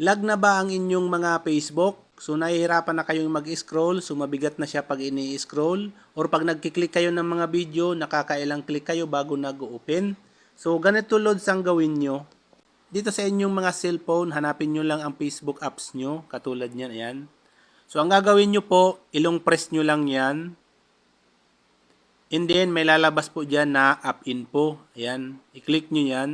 Lag na ba ang inyong mga Facebook? So nahihirapan na kayong mag-scroll, so mabigat na siya pag ini-scroll. Or pag nagkiklik kayo ng mga video, nakakailang click kayo bago nag-open. So ganito loads ang gawin nyo. Dito sa inyong mga cellphone, hanapin nyo lang ang Facebook apps nyo, katulad niyan, ayan. So ang gagawin nyo po, ilong press nyo lang yan. And then may lalabas po dyan na app info. Ayan, i-click nyo yan.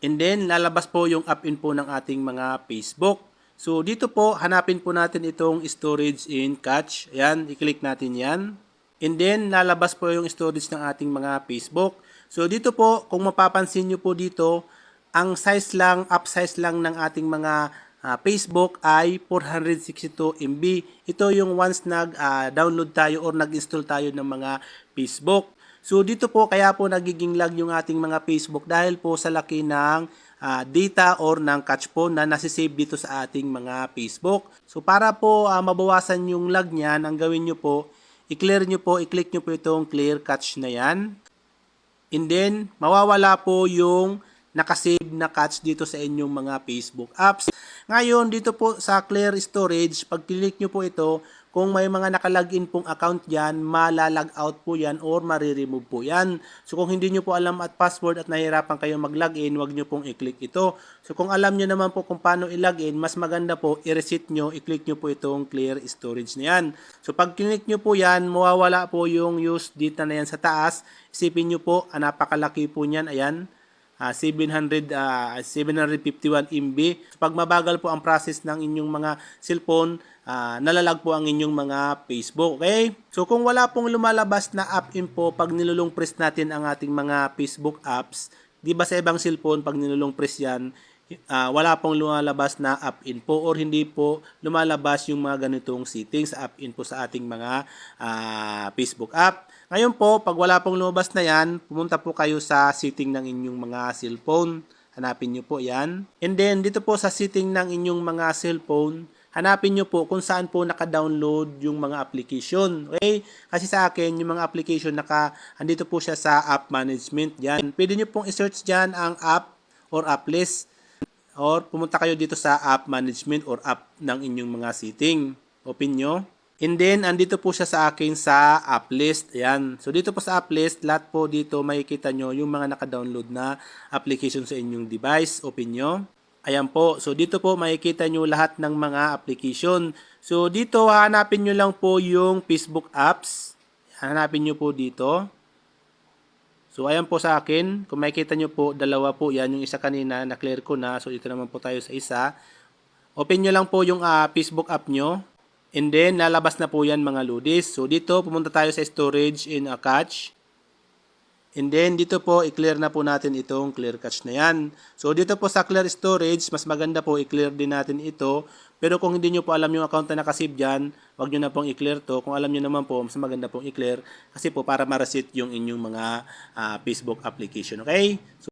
And then, lalabas po yung app info ng ating mga Facebook. So, dito po, hanapin po natin itong storage in cache. Ayan, i-click natin yan. And then, lalabas po yung storage ng ating mga Facebook. So, dito po, kung mapapansin nyo po dito, ang size lang, up size lang ng ating mga ah, Facebook ay 462 MB. Ito yung once nag-download tayo or nag-install tayo ng mga Facebook. So dito po kaya po nagiging lag yung ating mga Facebook dahil po sa laki ng ah, data or ng cache po na nasisave dito sa ating mga Facebook. So para po ah, mabawasan yung lag niyan, ang gawin nyo po, i-clear nyo po, i-click nyo po itong clear cache na yan. And then, mawawala po yung nakasave na cache dito sa inyong mga Facebook apps. Ngayon, dito po sa clear storage, pag click nyo po ito, kung may mga nakalagin pong account dyan, malalag out po yan or mariremove po yan. So kung hindi nyo po alam at password at nahirapan kayo mag-login, wag nyo pong i-click ito. So kung alam nyo naman po kung paano i-login, mas maganda po i-reset nyo, i-click nyo po itong clear storage na yan. So pag click nyo po yan, mawawala po yung use data na yan sa taas. Isipin nyo po, ah, napakalaki po niyan, ayan. Ah, 700 ah, 751 MB. Pag mabagal po ang process ng inyong mga cellphone, ah, nalalag po ang inyong mga Facebook. Okay? So kung wala pong lumalabas na app info pag nilulong press natin ang ating mga Facebook apps, 'di ba sa ibang cellphone pag nilulong press 'yan, ah, wala pong lumalabas na app info or hindi po lumalabas yung mga ganitong settings app info sa ating mga ah, Facebook app. Ngayon po, pag wala pong lumabas na yan, pumunta po kayo sa setting ng inyong mga cellphone. Hanapin nyo po yan. And then, dito po sa setting ng inyong mga cellphone, hanapin nyo po kung saan po naka-download yung mga application. Okay? Kasi sa akin, yung mga application, naka, andito po siya sa app management. Yan. Pwede nyo pong i-search dyan ang app or app list. Or pumunta kayo dito sa app management or app ng inyong mga setting. Open nyo. And then, andito po siya sa akin sa app list. Ayan. So, dito po sa app list, lahat po dito makikita nyo yung mga naka-download na application sa inyong device. Open nyo. Ayan po. So, dito po makikita nyo lahat ng mga application. So, dito hanapin nyo lang po yung Facebook apps. Hanapin nyo po dito. So, ayan po sa akin. Kung makikita nyo po, dalawa po. Yan yung isa kanina, na-clear ko na. So, dito naman po tayo sa isa. Open nyo lang po yung ah, Facebook app nyo. And then, lalabas na po yan mga ludis. So, dito, pumunta tayo sa storage in a cache. And then, dito po, i-clear na po natin itong clear cache na yan. So, dito po sa clear storage, mas maganda po i-clear din natin ito. Pero kung hindi nyo po alam yung account na nakasave dyan, wag nyo na pong i-clear to. Kung alam nyo naman po, mas maganda pong i-clear. Kasi po, para ma-reset yung inyong mga ah, Facebook application. Okay? So,